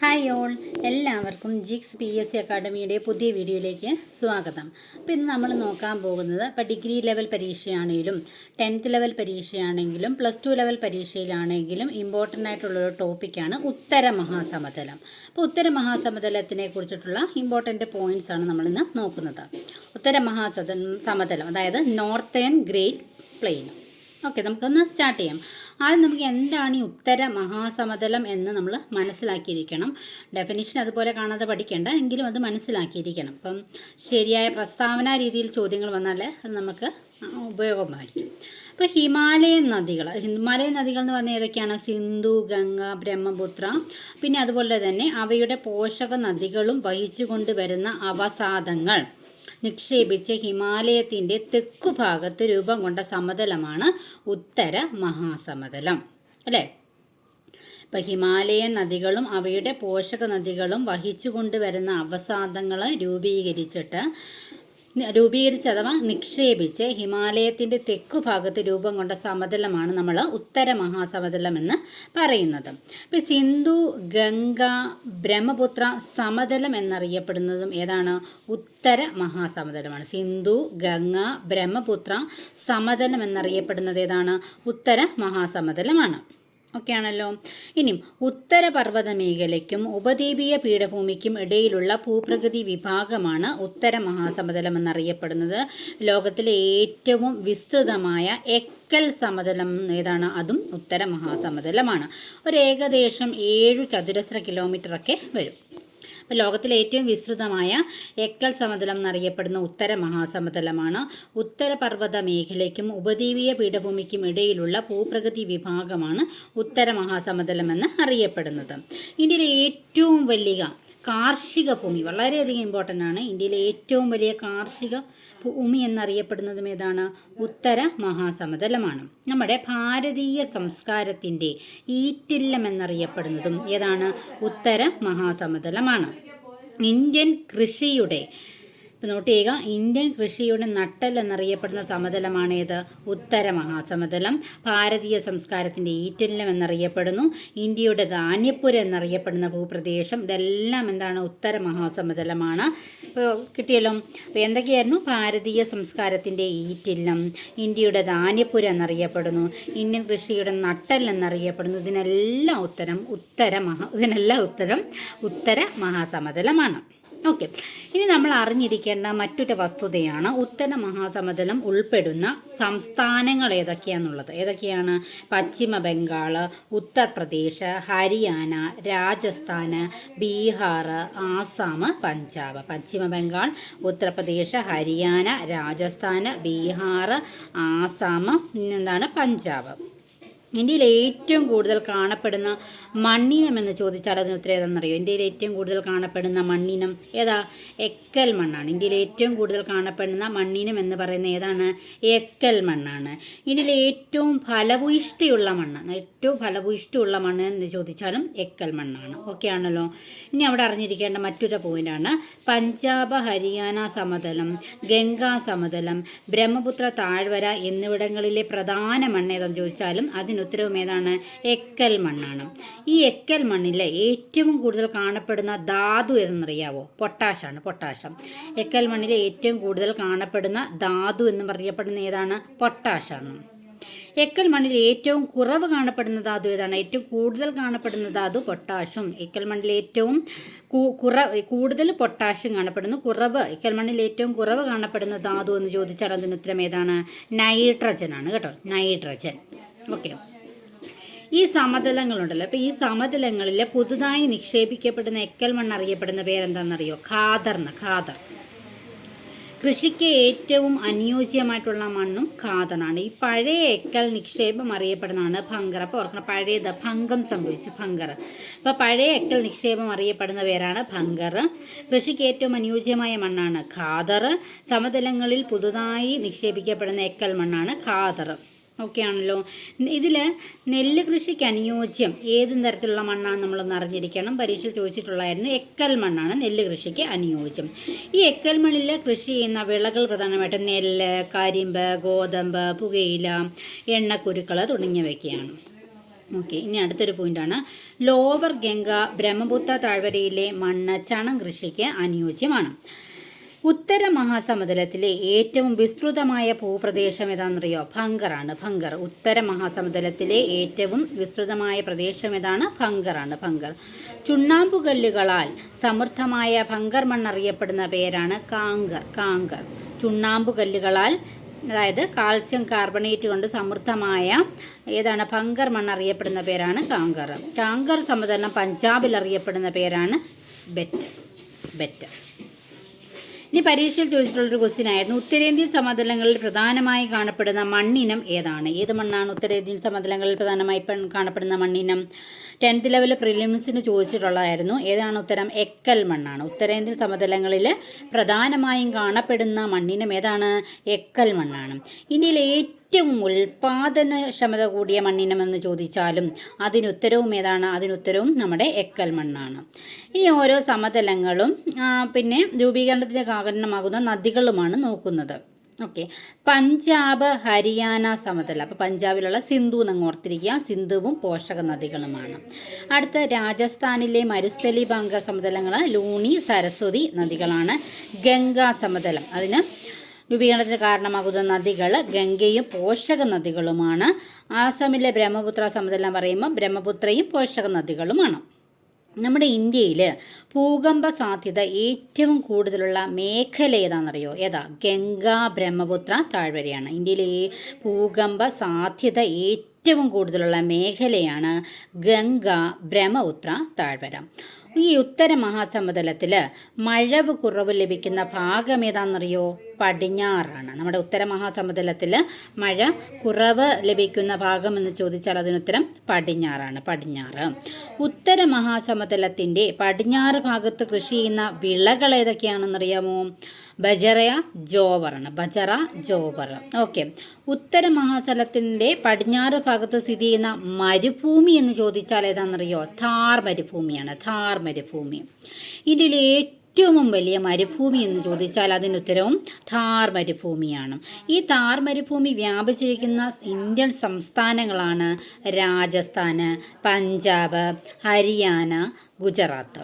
Hi all എല്ലാവർക്കും ജിക്സ് P S C അക്കാഡമിയുടെ പുതിയ വീഡിയോയിലേക്ക് സ്വാഗതം. അപ്പോൾ ഇന്ന് നമ്മൾ നോക്കാൻ പോകുന്നത് ഇപ്പോൾ ഡിഗ്രി ലെവൽ പരീക്ഷയാണെങ്കിലും ടെൻത്ത് ലെവൽ പരീക്ഷയാണെങ്കിലും പ്ലസ് ടു ലെവൽ പരീക്ഷയിലാണെങ്കിലും ഇമ്പോർട്ടന്റ് ആയിട്ടുള്ളൊരു ടോപ്പിക്കാണ് ഉത്തര മഹാസമതലം. അപ്പോൾ ഉത്തര മഹാസമതലത്തിനെ കുറിച്ചിട്ടുള്ള ഇമ്പോർട്ടന്റ് പോയിന്റ്സ് ആണ് നമ്മളിന്ന് നോക്കുന്നത്. ഉത്തര മഹാസമതലം അതായത് നോർത്തേൺ ഗ്രേറ്റ് പ്ലെയിൻ ഓക്കെ നമുക്കൊന്ന് സ്റ്റാർട്ട് ചെയ്യാം. ആദ്യം നമുക്ക് എന്താണ് ഈ ഉത്തര മഹാസമതലം എന്ന് നമ്മൾ മനസ്സിലാക്കിയിരിക്കണം. ഡെഫിനിഷൻ അതുപോലെ കാണാതെ പഠിക്കേണ്ട എങ്കിലും അത് മനസ്സിലാക്കിയിരിക്കണം. അപ്പം ശരിയായ പ്രസ്താവന രീതിയിൽ ചോദ്യങ്ങൾ വന്നാൽ അത് നമുക്ക് ഉപയോഗമായിരിക്കും. ഇപ്പോൾ ഹിമാലയൻ നദികൾ ഹിമാലയൻ നദികൾ എന്ന് പറഞ്ഞാൽ ഏതൊക്കെയാണ്? സിന്ധു ഗംഗ ബ്രഹ്മപുത്ര പിന്നെ അതുപോലെ തന്നെ അവയുടെ പോഷക നദികളും വഹിച്ചു കൊണ്ടുവരുന്ന അവസാദങ്ങൾ. നിക്ഷേപിച്ച് ഹിമാലയത്തിന്റെ തെക്കു ഭാഗത്ത് രൂപം കൊണ്ട സമതലമാണ് ഉത്തര മഹാസമതലം. അല്ലേ? ഇപ്പം ഹിമാലയൻ നദികളും അവയുടെ പോഷക നദികളും വഹിച്ചു കൊണ്ടുവരുന്ന അവസാദങ്ങൾ രൂപീകരിച്ചിട്ട് രൂപീകരിച്ച് അഥവാ നിക്ഷേപിച്ച് ഹിമാലയത്തിന്റെ തെക്കു ഭാഗത്ത് രൂപം കൊണ്ട സമതലമാണ് നമ്മൾ ഉത്തര മഹാസമതലം എന്ന് പറയുന്നത്. ഇപ്പം സിന്ധു ഗംഗ ബ്രഹ്മപുത്ര സമതലം എന്നറിയപ്പെടുന്നതും ഏതാണ്? ഉത്തര മഹാസമതലമാണ്. സിന്ധു ഗംഗ ബ്രഹ്മപുത്ര സമതലം എന്നറിയപ്പെടുന്നത് ഏതാണ്? ഉത്തര മഹാസമതലമാണ്. ഓക്കെ ആണല്ലോ ഇനിയും ഉത്തരപർവത മേഖലയ്ക്കും ഉപദ്വീപീയ പീഠഭൂമിക്കും ഇടയിലുള്ള ഭൂപ്രകൃതി വിഭാഗമാണ് ഉത്തര മഹാസമതലം എന്നറിയപ്പെടുന്നത് ലോകത്തിലെ ഏറ്റവും വിസ്തൃതമായ എക്കൽ സമതലം ഏതാണ്? അതും ഉത്തര മഹാസമതലമാണ് ഒരു ഏകദേശം ഏഴു ചതുരശ്ര കിലോമീറ്ററൊക്കെ വരും. അപ്പോൾ ലോകത്തിലെ ഏറ്റവും വിസ്തൃതമായ എക്കൽ സമതലം എന്നറിയപ്പെടുന്ന ഉത്തര മഹാസമതലമാണ്. ഉത്തരപർവത മേഖലയ്ക്കും ഉപദ്വീപീയ പീഠഭൂമിക്കും ഇടയിലുള്ള ഭൂപ്രകൃതി വിഭാഗമാണ് ഉത്തര മഹാസമതലം എന്ന് അറിയപ്പെടുന്നത്. ഇന്ത്യയിലെ ഏറ്റവും വലിയ കാർഷിക ഭൂമി വളരെയധികം ഇമ്പോർട്ടന്റ് ആണ്. ഇന്ത്യയിലെ ഏറ്റവും വലിയ കാർഷിക ഭൂമി എന്നറിയപ്പെടുന്നതും ഏതാണ്? ഉത്തര മഹാസമതലമാണ്. നമ്മുടെ ഭാരതീയ സംസ്കാരത്തിന്റെ ഈറ്റില്ലം എന്നറിയപ്പെടുന്നതും ഏതാണ്? ഉത്തര മഹാസമതലമാണ്. ഇന്ത്യൻ കൃഷിയുടെ ഇപ്പം നോട്ട് ചെയ്യുക ഇന്ത്യൻ കൃഷിയുടെ നട്ടൽ എന്നറിയപ്പെടുന്ന സമതലമാണ് ഏത് ഉത്തര മഹാസമതലം. ഭാരതീയ സംസ്കാരത്തിന്റെ ഈറ്റല്ലം എന്നറിയപ്പെടുന്നു. ഇന്ത്യയുടെ ധാന്യപ്പുര എന്നറിയപ്പെടുന്ന ഭൂപ്രദേശം. ഇതെല്ലാം എന്താണ്? ഉത്തര മഹാസമതലമാണ്. കിട്ടിയല്ലോ. അപ്പോൾ എന്തൊക്കെയായിരുന്നു? ഭാരതീയ സംസ്കാരത്തിന്റെ ഈറ്റില്ലം ഇന്ത്യയുടെ ധാന്യപ്പുര എന്നറിയപ്പെടുന്നു ഇന്ത്യൻ കൃഷിയുടെ നട്ടൽ എന്നറിയപ്പെടുന്നു. ഇതിനെല്ലാം ഉത്തരം ഉത്തര മഹാ ഇതിനെല്ലാം ഉത്തരം ഉത്തര മഹാസമതലമാണ്. ഓക്കെ. ഇനി നമ്മൾ അറിഞ്ഞിരിക്കേണ്ട മറ്റൊരു വസ്തുതയാണ് ഉത്തര മഹാസമതലം ഉൾപ്പെടുന്ന സംസ്ഥാനങ്ങൾ ഏതൊക്കെയാണെന്നുള്ളത് ഏതൊക്കെയാണ്? പശ്ചിമ ബംഗാൾ ഉത്തർപ്രദേശ് ഹരിയാന രാജസ്ഥാൻ ബീഹാർ ആസാം പഞ്ചാബ്. പശ്ചിമ ബംഗാൾ ഉത്തർപ്രദേശ് ഹരിയാന രാജസ്ഥാൻ ബീഹാർ ആസാം എന്താണ് പഞ്ചാബ്. ഇന്ത്യയിൽ ഏറ്റവും കൂടുതൽ കാണപ്പെടുന്ന മണ്ണിനം എന്ന് ചോദിച്ചാൽ അതിന് ഉത്തരം ഏതാണെന്നറിയോ? ഇന്ത്യയിൽ ഏറ്റവും കൂടുതൽ കാണപ്പെടുന്ന മണ്ണിനം ഏതാ? എക്കൽ മണ്ണാണ്. ഇന്ത്യയിൽ ഏറ്റവും കൂടുതൽ കാണപ്പെടുന്ന മണ്ണിനം എന്ന് പറയുന്ന ഏതാണ്? എക്കൽ മണ്ണാണ്. ഇന്ത്യയിൽ ഏറ്റവും ഫലഭൂയിഷ്ടിയുള്ള മണ്ണ് ഏറ്റവും ഫലഭൂയിഷ്ടിയുള്ള മണ്ണ് എന്ന് ചോദിച്ചാലും എക്കൽ മണ്ണാണ്. ഓക്കെ ആണല്ലോ. ഇനി അവിടെ അറിഞ്ഞിരിക്കേണ്ട മറ്റൊരു പോയിന്റാണ് പഞ്ചാബ് ഹരിയാന സമതലം ഗംഗാ സമതലം ബ്രഹ്മപുത്ര താഴ്വര എന്നിവിടങ്ങളിലെ പ്രധാന മണ്ണ് ഏതെന്ന് ചോദിച്ചാലും അതിനുത്തരവും ഏതാണ് എക്കൽ മണ്ണാണ്. ഈ എക്കൽ മണ്ണിലെ ഏറ്റവും കൂടുതൽ കാണപ്പെടുന്ന ധാതു ഏതെന്നറിയാവോ? പൊട്ടാഷാണ് പൊട്ടാഷം. എക്കൽ മണ്ണിലെ ഏറ്റവും കൂടുതൽ കാണപ്പെടുന്ന ധാതു എന്ന് പറയപ്പെടുന്ന ഏതാണ്? പൊട്ടാഷാണ്. എക്കൽ മണ്ണിൽ ഏറ്റവും കുറവ് കാണപ്പെടുന്ന ധാതു ഏതാണ്? ഏറ്റവും കൂടുതൽ കാണപ്പെടുന്ന ധാതു പൊട്ടാഷും. എക്കൽ മണ്ണിൽ ഏറ്റവും കുറവ് കൂടുതൽ പൊട്ടാഷ്യം കാണപ്പെടുന്നു. കുറവ് എക്കൽ മണ്ണിൽ ഏറ്റവും കുറവ് കാണപ്പെടുന്ന ധാതു എന്ന് ചോദിച്ചാൽ അതിന് ഉത്തരം ഏതാണ്? നൈട്രജൻ ആണ് കേട്ടോ. നൈട്രജൻ. ഓക്കെ. ഈ സമതലങ്ങളുണ്ടല്ലോ. അപ്പോൾ ഈ സമതലങ്ങളിൽ പുതുതായി നിക്ഷേപിക്കപ്പെടുന്ന എക്കൽ മണ്ണ് അറിയപ്പെടുന്ന പേരെന്താണെന്നറിയോ? ഖാദർന്ന് ഖാദർ. കൃഷിക്ക് ഏറ്റവും അനുയോജ്യമായിട്ടുള്ള മണ്ണും ഖാദറാണ്. ഈ പഴയ എക്കൽ നിക്ഷേപം അറിയപ്പെടുന്നതാണ് ഭങ്കർ. അപ്പോൾ ഓർക്കണം പഴയത് ഭംഗം സംഭവിച്ചു ഭങ്കർ. അപ്പോൾ പഴയ എക്കൽ നിക്ഷേപം അറിയപ്പെടുന്ന പേരാണ് ഭങ്കർ. കൃഷിക്ക് ഏറ്റവും അനുയോജ്യമായ മണ്ണാണ് ഖാദർ. സമതലങ്ങളിൽ പുതുതായി നിക്ഷേപിക്കപ്പെടുന്ന എക്കൽ മണ്ണാണ് ഖാദർ. ഓക്കെ ആണല്ലോ ഇതിൽ നെല്ല് കൃഷിക്ക് അനുയോജ്യം ഏത് തരത്തിലുള്ള മണ്ണാണ് നമ്മളൊന്ന് അറിഞ്ഞിരിക്കണം. പരീക്ഷയിൽ ചോദിച്ചിട്ടുള്ളായിരുന്നു എക്കൽ മണ്ണാണ് നെല്ല് കൃഷിക്ക് അനുയോജ്യം. ഈ എക്കൽ മണ്ണിൽ കൃഷി ചെയ്യുന്ന വിളകൾ പ്രധാനമായിട്ടും നെല്ല് കരിമ്പ് ഗോതമ്പ് പുകയില എണ്ണക്കുരുക്കൾ തുടങ്ങിയവയൊക്കെയാണ്. ഓക്കെ ഇനി അടുത്തൊരു പോയിന്റാണ് ലോവർ ഗംഗ ബ്രഹ്മപുത്ര താഴ്വരയിലെ മണ്ണ് ചണം കൃഷിക്ക് അനുയോജ്യമാണ്. ഉത്തര മഹാസമുദ്രത്തിലെ ഏറ്റവും വിസ്തൃതമായ ഭൂപ്രദേശം ഏതാണെന്നറിയോ? ഭങ്കറാണ് ഭങ്കർ. ഉത്തര മഹാസമുദ്രത്തിലെ ഏറ്റവും വിസ്തൃതമായ പ്രദേശം ഏതാണ്? ഭങ്കറാണ് ഭങ്കർ. ചുണ്ണാമ്പുകല്ലുകളാൽ സമൃദ്ധമായ ഭങ്കർ മണ്ണറിയപ്പെടുന്ന പേരാണ് കാങ്കർ. കാങ്കർ. ചുണ്ണാമ്പുകല്ലുകളാൽ അതായത് കാൽസ്യം കാർബണേറ്റ് കൊണ്ട് സമൃദ്ധമായ ഏതാണ്? ഭങ്കർ മണ്ണ് അറിയപ്പെടുന്ന പേരാണ് കാങ്കർ. കാങ്കർ സമതലം പഞ്ചാബിൽ അറിയപ്പെടുന്ന പേരാണ് ബെറ്റ് ബെറ്റ് ഇനി പരീക്ഷയിൽ ചോദിച്ചിട്ടുള്ളൊരു ക്വസ്റ്റ്യൻ ആയിരുന്നു. ഉത്തരേന്ത്യൻ സമതലങ്ങളിൽ പ്രധാനമായി കാണപ്പെടുന്ന മണ്ണിനം ഏതാണ്? ഏത് മണ്ണാണ് ഉത്തരേന്ത്യൻ സമതലങ്ങളിൽ പ്രധാനമായി കാണപ്പെടുന്ന മണ്ണിനം? Tenth level പ്രിലിംസിന് ചോദിച്ചിട്ടുള്ളതായിരുന്നു. ഏതാണ് ഉത്തരം? എക്കൽ മണ്ണാണ്. ഉത്തരേന്ത്യൻ സമതലങ്ങളിൽ പ്രധാനമായും കാണപ്പെടുന്ന മണ്ണിനം ഏതാണ്? എക്കൽ മണ്ണാണ്. ഇന്ത്യയിൽ ഏറ്റവും ഉൽപാദനക്ഷമത കൂടിയ മണ്ണിനമെന്ന് ചോദിച്ചാലും അതിനുത്തരവും ഏതാണ്? അതിനുത്തരവും നമ്മുടെ എക്കൽ മണ്ണാണ്. ഇനി ഓരോ സമതലങ്ങളും പിന്നെ രൂപീകരണത്തിന് കാരണമാകുന്ന നദികളുമാണ് നോക്കുന്നത്. ഓക്കെ പഞ്ചാബ് ഹരിയാന സമതല. അപ്പോൾ പഞ്ചാബിലുള്ള സിന്ധു എന്ന് ഓർത്തിരിക്കുക. സിന്ധുവും പോഷക നദികളുമാണ്. അടുത്ത രാജസ്ഥാനിലെ മരുസ്ഥലി ബംഗ സമതലങ്ങൾ ലൂണി സരസ്വതി നദികളാണ്. ഗംഗാ സമതലം. അതിന് രൂപീകരണത്തിന് കാരണമാകുന്ന നദികൾ ഗംഗയും പോഷക നദികളുമാണ്. ആസാമിലെ ബ്രഹ്മപുത്ര സമതലം പറയുമ്പോൾ ബ്രഹ്മപുത്രയും പോഷക നദികളുമാണ്. നമ്മുടെ ഇന്ത്യയിൽ ഭൂകമ്പ സാധ്യത ഏറ്റവും കൂടുതലുള്ള മേഖല ഏതാണെന്നറിയോ? ഏതാ? ഗംഗാ ബ്രഹ്മപുത്ര താഴ്വരയാണ്. ഇന്ത്യയിലെ ഭൂകമ്പ സാധ്യത ഏറ്റവും കൂടുതലുള്ള മേഖലയാണ് ഗംഗ ബ്രഹ്മപുത്ര താഴ്വര. ഈ ഉത്തര മഹാസമതലത്തിൽ മഴവ് കുറവ് ലഭിക്കുന്ന ഭാഗം ഏതാണെന്നറിയോ? പടിഞ്ഞാറാണ്. നമ്മുടെ ഉത്തര മഹാസമതലത്തിൽ മഴ കുറവ് ലഭിക്കുന്ന ഭാഗം എന്ന് ചോദിച്ചാൽ അതിനുത്തരം പടിഞ്ഞാറാണ്. പടിഞ്ഞാറ്. ഉത്തര മഹാസമുദ്രത്തിന്റെ പടിഞ്ഞാറ് ഭാഗത്ത് കൃഷി ചെയ്യുന്ന വിളകൾ ഏതൊക്കെയാണെന്നറിയാമോ? ബജറ ജോവറാണ് ബജറ ജോവർ ഓക്കെ ഉത്തര മഹാസ്ഥലത്തിന്റെ പടിഞ്ഞാറ് ഭാഗത്ത് സ്ഥിതി ചെയ്യുന്ന മരുഭൂമി എന്ന് ചോദിച്ചാൽ ഏതാണെന്നറിയോ? ഥാർ മരുഭൂമിയാണ്. ഥാർ മരുഭൂമി. ഇന്ത്യയിലെ ഏറ്റവും വലിയ മരുഭൂമി എന്ന് ചോദിച്ചാൽ അതിനുത്തരവും ഥാർ മരുഭൂമിയാണ്. ഈ ഥാർ മരുഭൂമി വ്യാപിച്ചിരിക്കുന്ന ഇന്ത്യൻ സംസ്ഥാനങ്ങളാണ് രാജസ്ഥാൻ പഞ്ചാബ് ഹരിയാന ഗുജറാത്ത്.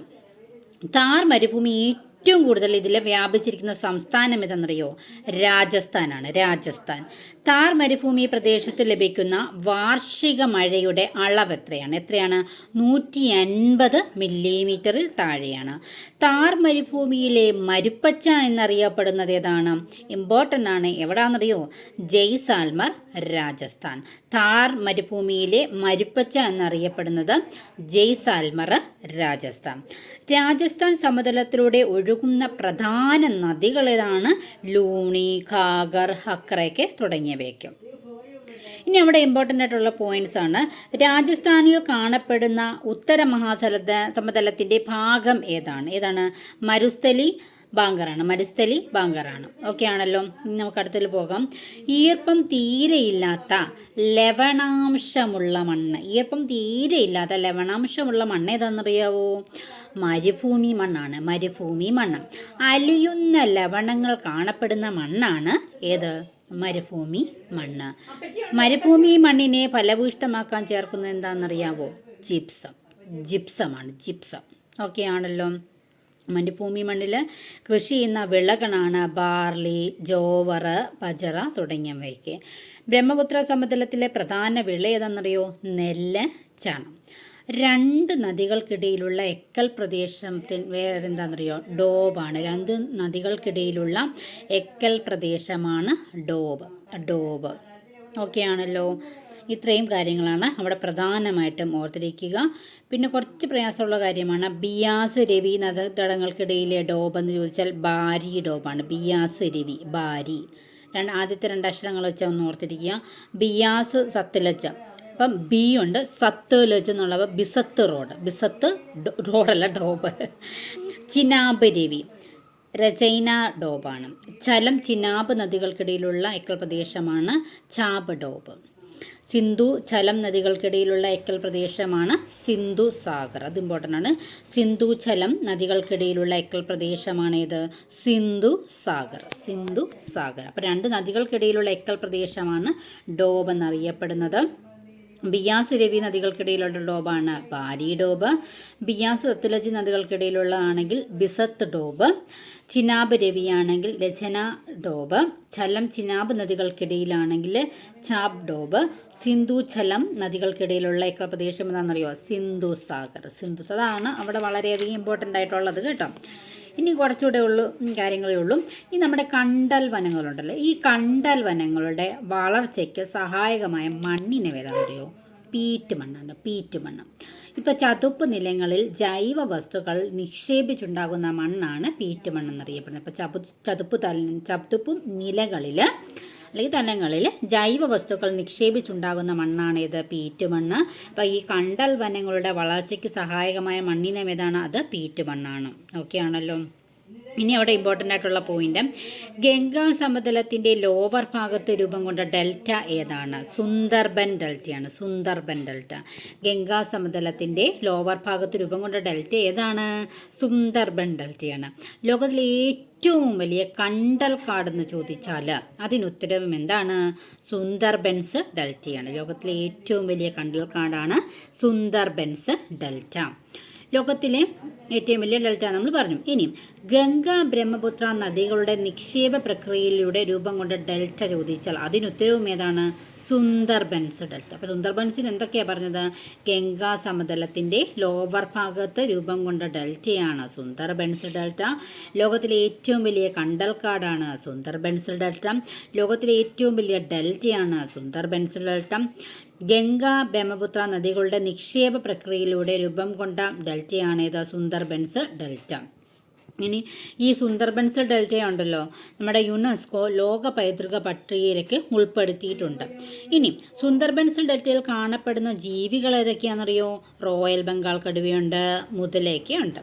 ഥാർ മരുഭൂമി ഏറ്റവും കൂടുതൽ ഇതിൽ വ്യാപിച്ചിരിക്കുന്ന സംസ്ഥാനം ഏതെന്നറിയോ? രാജസ്ഥാനാണ് രാജസ്ഥാൻ. താർ മരുഭൂമി പ്രദേശത്ത് ലഭിക്കുന്ന വാർഷിക മഴയുടെ അളവ് എത്രയാണ്? എത്രയാണ്? നൂറ്റി അൻപത് മില്ലിമീറ്ററിൽ താഴെയാണ്. താർ മരുഭൂമിയിലെ മരുപ്പച്ച എന്നറിയപ്പെടുന്നത് ഏതാണ്? ഇമ്പോർട്ടന്റ് ആണ്. എവിടാണെന്നറിയോ ജയ്സാൽമർ രാജസ്ഥാൻ. താർ മരുഭൂമിയിലെ മരുപ്പച്ച എന്നറിയപ്പെടുന്നത് ജയ്സാൽമർ രാജസ്ഥാൻ. രാജസ്ഥാൻ സമതലത്തിലൂടെ ഒഴുകുന്ന പ്രധാന നദികളിലാണ് ലൂണി ഖാഗർ ഹക്രയ്ക്ക് തുടങ്ങിയവയ്ക്ക്. ഇനി അവിടെ ഇമ്പോർട്ടന്റ് ആയിട്ടുള്ള പോയിന്റ്സ് ആണ്. രാജസ്ഥാനിൽ കാണപ്പെടുന്ന ഉത്തര മഹാസലത സമതലത്തിന്റെ ഭാഗം ഏതാണ്? ഏതാണ്? മരുസ്ഥലി ബാങ്കറാണ് മരുസ്ഥലി ബാങ്കറാണ്. ഓക്കെ ആണല്ലോ നമുക്ക് അടുത്തിൽ പോകാം. ഈർപ്പം തീരെയില്ലാത്ത ലവണാംശമുള്ള മണ്ണ്. ഈർപ്പം തീരെയില്ലാത്ത ലവണാംശമുള്ള മണ്ണ് ഏതാണെന്നറിയാവോ? മരുഭൂമി മണ്ണാണ് മരുഭൂമി മണ്ണ്. അലിയുന്ന ലവണങ്ങൾ കാണപ്പെടുന്ന മണ്ണാണ് ഏത്? മരുഭൂമി മണ്ണ്. മരുഭൂമി മണ്ണിനെ ഫലഭൂഷ്ടമാക്കാൻ ചേർക്കുന്നത് എന്താണെന്നറിയാവോ? ജിപ്സം. ജിപ്സമാണ് ജിപ്സം. ഓക്കെ ആണല്ലോ. മരുഭൂമി മണ്ണിൽ കൃഷി ചെയ്യുന്ന വിളകളാണ് ബാർലി ജോവർ ബജറ തുടങ്ങിയവയ്ക്ക്. ബ്രഹ്മപുത്ര സമതലത്തിലെ പ്രധാന വിള ഏതാണെന്നറിയോ? നെല്ല് ചണം. രണ്ട് നദികൾക്കിടയിലുള്ള എക്കൽ പ്രദേശത്തിൽ വേറെ എന്താണെന്നറിയോ ഡോബാണ്. രണ്ട് നദികൾക്കിടയിലുള്ള എക്കൽ പ്രദേശമാണ് ഡോബ്. ഡോബ്. ഓക്കെ ആണല്ലോ ഇത്രയും കാര്യങ്ങളാണ് അവിടെ പ്രധാനമായിട്ടും ഓർത്തിരിക്കുക. പിന്നെ കുറച്ച് പ്രയാസമുള്ള കാര്യമാണ്. ബിയാസ് രവി നദതടങ്ങൾക്കിടയിലെ ഡോബ് എന്ന് ചോദിച്ചാൽ ബാരി ഡോബാണ്. ബിയാസ് രവി ബാരി രണ്ട് ആദ്യത്തെ രണ്ട് അക്ഷരങ്ങൾ വെച്ചാൽ ഒന്ന് ഓർത്തിരിക്കുക. ബിയാസ് സത്തലച്ച അപ്പം ബി ഉണ്ട് സത്ത് ലജ് എന്നുള്ളവ ബിസത്ത് റോഡ്. ബിസത്ത് റോഡല്ല ഡോബ്. ചിനാബ് രവി. രചൈന ഡോബാണ്. ചലം ചിനാബ് നദികൾക്കിടയിലുള്ള എക്കൽ പ്രദേശമാണ് ചാബ് ഡോബ്. സിന്ധു ചലം നദികൾക്കിടയിലുള്ള എക്കൽ പ്രദേശമാണ് സിന്ധു സാഗർ. അത് ഇമ്പോർട്ടന്റ് ആണ്. സിന്ധു ചലം നദികൾക്കിടയിലുള്ള എക്കൽ പ്രദേശമാണ് ഏത് സിന്ധു സാഗർ. സിന്ധു സാഗർ. അപ്പോൾ രണ്ട് നദികൾക്കിടയിലുള്ള എക്കൽ പ്രദേശമാണ് ഡോബ് എന്നറിയപ്പെടുന്നത്. ബിയാസ് രവി നദികൾക്കിടയിലുള്ള ഡോബാണ് ബാരി ഡോബ്. ബിയാസ് സത്ലജ് നദികൾക്കിടയിലുള്ള ആണെങ്കിൽ ബിസത്ത് ഡോബ്. ചിനാബ് രവിയാണെങ്കിൽ രചന ഡോബ് ചലം ചിനാബ് നദികൾക്കിടയിലാണെങ്കിൽ ചാബ് ഡോബ് സിന്ധു ചലം നദികൾക്കിടയിലുള്ള ഏക പ്രദേശം എന്താണെന്നറിയോ? സിന്ധു സാഗർ. സിന്ധു അതാണ് അവിടെ വളരെയധികം ഇമ്പോർട്ടന്റ് ആയിട്ടുള്ളത് കേട്ടോ. ഇനി കുറച്ചുകൂടെ ഉള്ളു കാര്യങ്ങളേ ഉള്ളൂ. ഈ നമ്മുടെ കണ്ടൽ വനങ്ങളുണ്ടല്ലോ? ഈ കണ്ടൽ വനങ്ങളുടെ വളർച്ചയ്ക്ക് സഹായകമായ മണ്ണിനെ ഏതാണെന്നറിയോ? പീറ്റ് മണ്ണാണ് പീറ്റ് മണ്ണ് ഇപ്പോൾ ചതുപ്പ് നിലങ്ങളിൽ ജൈവ വസ്തുക്കൾ നിക്ഷേപിച്ചുണ്ടാകുന്ന മണ്ണാണ് പീറ്റ് മണ്ണ് എന്നറിയപ്പെടുന്നത്. ഇപ്പോൾ ചപു ചതുപ്പ് തല ചതുപ്പ് നിലകളിൽ അല്ലെങ്കിൽ തലങ്ങളിൽ ജൈവ വസ്തുക്കൾ നിക്ഷേപിച്ചുണ്ടാകുന്ന മണ്ണാണ് ഇത് പീറ്റ് മണ്ണ് അപ്പോൾ ഈ കണ്ടൽ വനങ്ങളുടെ വളർച്ചയ്ക്ക് സഹായകമായ മണ്ണിനം ഏതാണ്? അത് പീറ്റ് മണ്ണാണ് ഓക്കെ ആണല്ലോ. ഇനി അവിടെ ഇമ്പോർട്ടന്റ് ആയിട്ടുള്ള പോയിന്റ് ഗംഗാ സമതലത്തിന്റെ ലോവർ ഭാഗത്ത് രൂപം കൊണ്ട ഡെൽറ്റ ഏതാണ്? സുന്ദർബൻ ഡെൽറ്റയാണ് സുന്ദർബൻ ഡെൽറ്റ ഗംഗാ സമതലത്തിന്റെ ലോവർ ഭാഗത്ത് രൂപം കൊണ്ട ഡെൽറ്റ ഏതാണ്? സുന്ദർബൻ ഡെൽറ്റയാണ് ലോകത്തിലെ ഏറ്റവും വലിയ കണ്ടൽ കാടെന്ന് ചോദിച്ചാൽ അതിനുത്തരവും എന്താണ്? സുന്ദർബൻസ് ഡെൽറ്റയാണ് ലോകത്തിലെ ഏറ്റവും വലിയ കണ്ടൽ കാടാണ് സുന്ദർബൻസ് ഡെൽറ്റ ലോകത്തിലെ ഏറ്റവും വലിയ ഡെൽറ്റ നമ്മൾ പറഞ്ഞു. ഇനിയും ഗംഗ ബ്രഹ്മപുത്ര നദികളുടെ നിക്ഷേപ പ്രക്രിയയിലൂടെ രൂപം കൊണ്ട ഡെൽറ്റ ചോദിച്ചാൽ അതിനുത്തരവും ഏതാണ്? സുന്ദർബൻസ് ഡെൽറ്റ. അപ്പോൾ സുന്ദർബൻസിന് എന്തൊക്കെയാണ് പറഞ്ഞത്? ഗംഗാ സമതലത്തിന്റെ ലോവർ ഭാഗത്ത് രൂപം കൊണ്ട ഡെൽറ്റയാണ് സുന്ദർബൻസ് ഡെൽറ്റ. ലോകത്തിലെ ഏറ്റവും വലിയ കണ്ടൽക്കാടാണ് സുന്ദർബൻസ് ഡെൽറ്റ. ലോകത്തിലെ ഏറ്റവും വലിയ ഡെൽറ്റയാണ് സുന്ദർബൻസ് ഡെൽറ്റ. ഗംഗ ബ്രഹ്മപുത്ര നദികളുടെ നിക്ഷേപ പ്രക്രിയയിലൂടെ രൂപം കൊണ്ട ഡെൽറ്റയാണ് ഇത് സുന്ദർബൻസ് ഡെൽറ്റ. ഇനി ഈ സുന്ദർബൻസ് ഡെൽറ്റ ഉണ്ടല്ലോ നമ്മുടെ യുനെസ്കോ ലോക പൈതൃക പട്ടികയിലേക്ക് ഉൾപ്പെടുത്തിയിട്ടുണ്ട്. ഇനി സുന്ദർബൻസ് ഡെൽറ്റയിൽ കാണപ്പെടുന്ന ജീവികൾ ഏതൊക്കെയാണെന്നറിയോ? റോയൽ ബംഗാൾ കടുവയുണ്ട് മുതലയൊക്കെയുണ്ട്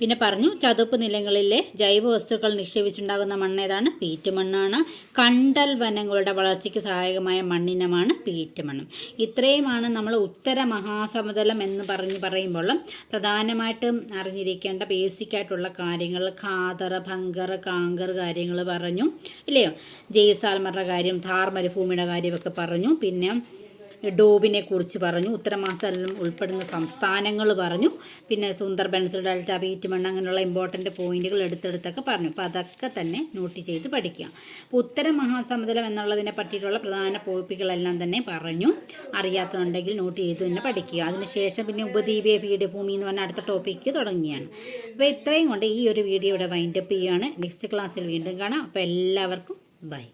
പിന്നെ പറഞ്ഞു ചതുപ്പ് നിലങ്ങളിലെ ജൈവ വസ്തുക്കൾ നിക്ഷേപിച്ചുണ്ടാകുന്ന മണ്ണ് ഏതാണ് പീറ്റ് മണ്ണാണ് കണ്ടൽ വനങ്ങളുടെ വളർച്ചയ്ക്ക് സഹായകമായ മണ്ണിനമാണ് പീറ്റ് മണ്ണ് ഇത്രയുമാണ് നമ്മൾ ഉത്തര മഹാസമതലം എന്ന് പറഞ്ഞ് പറയുമ്പോൾ പ്രധാനമായിട്ടും അറിഞ്ഞിരിക്കേണ്ട ബേസിക് ആയിട്ടുള്ള കാര്യങ്ങൾ. ഖാദർ ഭങ്കർ കാങ്കർ കാര്യങ്ങൾ പറഞ്ഞു ഇല്ലയോ? ജയ്സാൽമറുടെ കാര്യം ധാർ മരുഭൂമിയുടെ കാര്യമൊക്കെ പറഞ്ഞു. പിന്നെ ഡോബിനെ കുറിച്ച് പറഞ്ഞു ഉത്തരമാസത്തിലും ഉൾപ്പെടുന്ന സംസ്ഥാനങ്ങൾ പറഞ്ഞു പിന്നെ സുന്ദർബൻസ് ഡെൽറ്റ വീറ്റുമണ്ണ് അങ്ങനെയുള്ള ഇമ്പോർട്ടന്റ് പോയിന്റുകൾ എടുത്തെടുത്തൊക്കെ പറഞ്ഞു. അപ്പോൾ അതൊക്കെ തന്നെ നോട്ട് ചെയ്ത് പഠിക്കുക. അപ്പോൾ ഉത്തര മഹാസമുദ്രം എന്നുള്ളതിനെ പറ്റിയിട്ടുള്ള പ്രധാന പോയിപ്പുകളെല്ലാം തന്നെ പറഞ്ഞു. അറിയാത്തതുണ്ടെങ്കിൽ നോട്ട് ചെയ്ത് തന്നെ പഠിക്കുക. അതിനുശേഷം പിന്നെ ഉപദ്വീപീയ പീഠഭൂമി എന്ന് പറഞ്ഞ അടുത്ത ടോപ്പിക്ക് തുടങ്ങിയാണ് അപ്പോൾ ഇത്രയും കൊണ്ട് ഈ ഒരു വീഡിയോ ഇവിടെ വൈൻഡപ്പ് ചെയ്യുകയാണ്. നെക്സ്റ്റ് ക്ലാസ്സിൽ വീണ്ടും കാണാം. അപ്പോൾ എല്ലാവർക്കും ബൈ